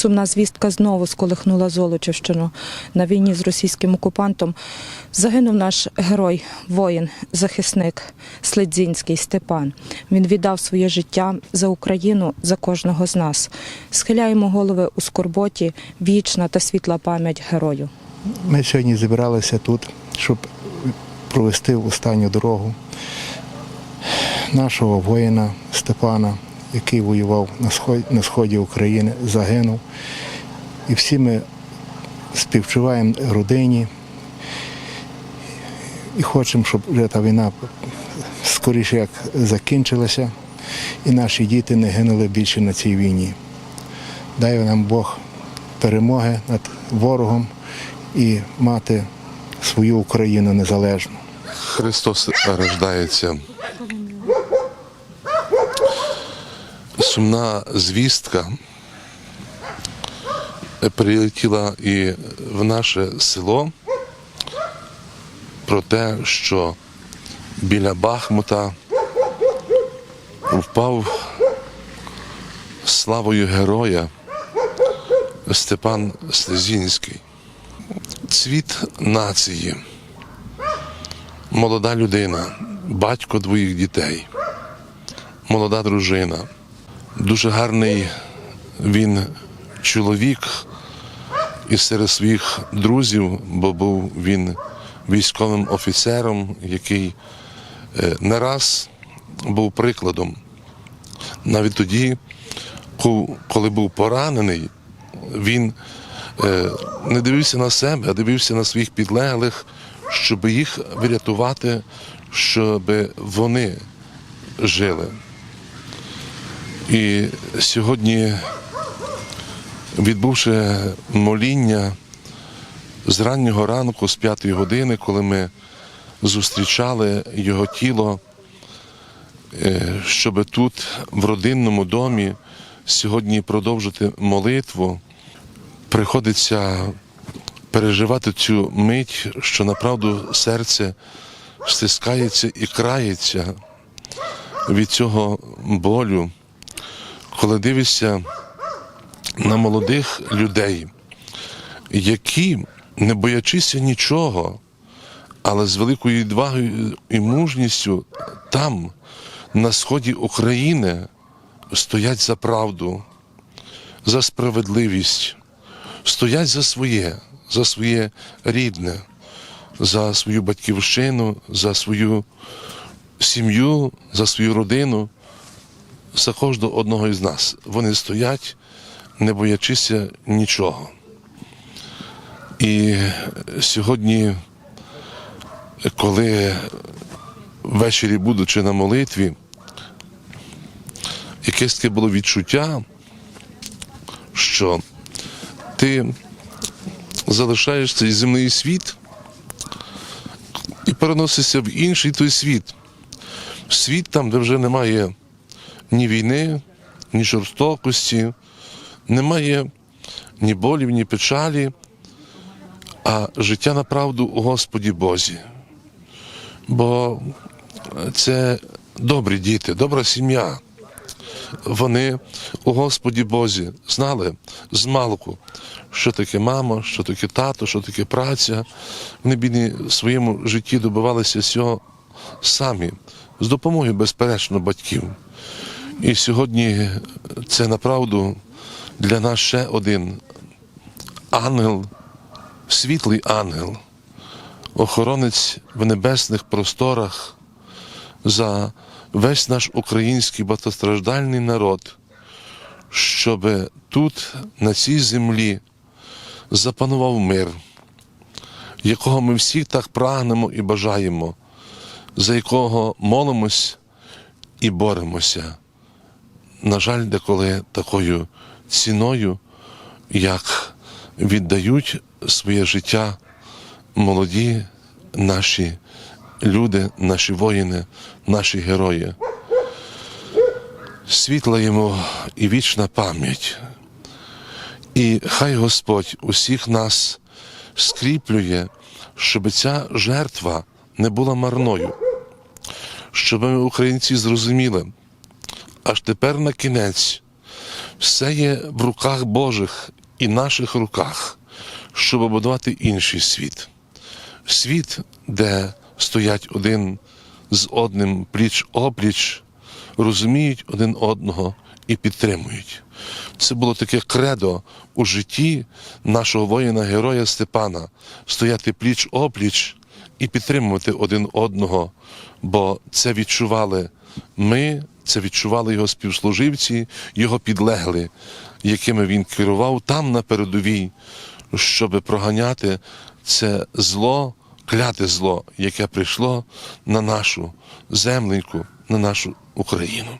Сумна звістка знову сколихнула Золочівщину. На війні з російським окупантом загинув наш герой, воїн, захисник Следзінський Степан. Він віддав своє життя за Україну, за кожного з нас. Схиляємо голови у скорботі, вічна та світла пам'ять герою. Ми сьогодні зібралися тут, щоб провести останню дорогу нашого воїна Степана, який воював на сході, на сході України, загинув. І всі ми співчуваємо родині і хочемо, щоб вже та війна скоріше як закінчилася, і наші діти не гинули більше на цій війні. Дай нам Бог перемоги над ворогом і мати свою Україну незалежну. Христос рождається. Сумна звістка прилетіла і в наше село про те, що біля Бахмута впав славою героя Степан Слезінський. Цвіт нації молода людина, батько двоїх дітей, молода дружина. Дуже гарний він чоловік і серед своїх друзів, бо був він військовим офіцером, який е, не раз був прикладом. Навіть тоді, коли був поранений, він е, не дивився на себе, а дивився на своїх підлеглих, щоб їх врятувати, щоб вони жили. І сьогодні, відбувши моління з раннього ранку, з п'ятої години, коли ми зустрічали його тіло, е, щоб тут, в родинному домі, сьогодні продовжити молитву, приходиться переживати цю мить, що направду серце стискається і крається від цього болю, коли дивишся на молодих людей, які, не боячися нічого, але з великою відвагою і мужністю там, на сході України, стоять за правду, за справедливість, стоять за своє, за своє рідне, за свою батьківщину, за свою сім'ю, за свою родину, за кожного одного із нас. Вони стоять, не боячися нічого. І сьогодні, коли ввечері, будучи на молитві, якесь таке було відчуття, що ти залишаєш цей земний світ і переносишся в інший той світ. Світ там, де вже немає ні війни, ні жорстокості, немає ні болів, ні печалі, а життя направду у Господі Бозі. Бо це добрі діти, добра сім'я. Вони у Господі Бозі знали з малку, що таке мама, що таке тато, що таке праця. Вони бідні в своєму житті добивалися всього самі, з допомогою, безперечно, батьків. І сьогодні це направду для нас ще один ангел, світлий ангел, охоронець в небесних просторах за весь наш український багатостраждальний народ, щоб тут, на цій землі, запанував мир, якого ми всі так прагнемо і бажаємо, за якого молимось і боремося. На жаль, деколи такою ціною, як віддають своє життя молоді наші люди, наші воїни, наші герої. Світла йому і вічна пам'ять. І хай Господь усіх нас скріплює, щоб ця жертва не була марною, щоб ми, українці, зрозуміли, аж тепер на кінець Все є в руках Божих і наших руках, щоб будувати інший світ. Світ, де стоять один з одним пліч опліч, розуміють один одного і підтримують. Це було таке кредо у житті нашого воїна-героя Степана стояти пліч опліч і підтримувати один одного, бо це відчували ми, це відчували його співслуживці, його підлегли, якими він керував там на передовій, щоб проганяти це зло, кляте зло, яке прийшло на нашу земленьку, на нашу Україну.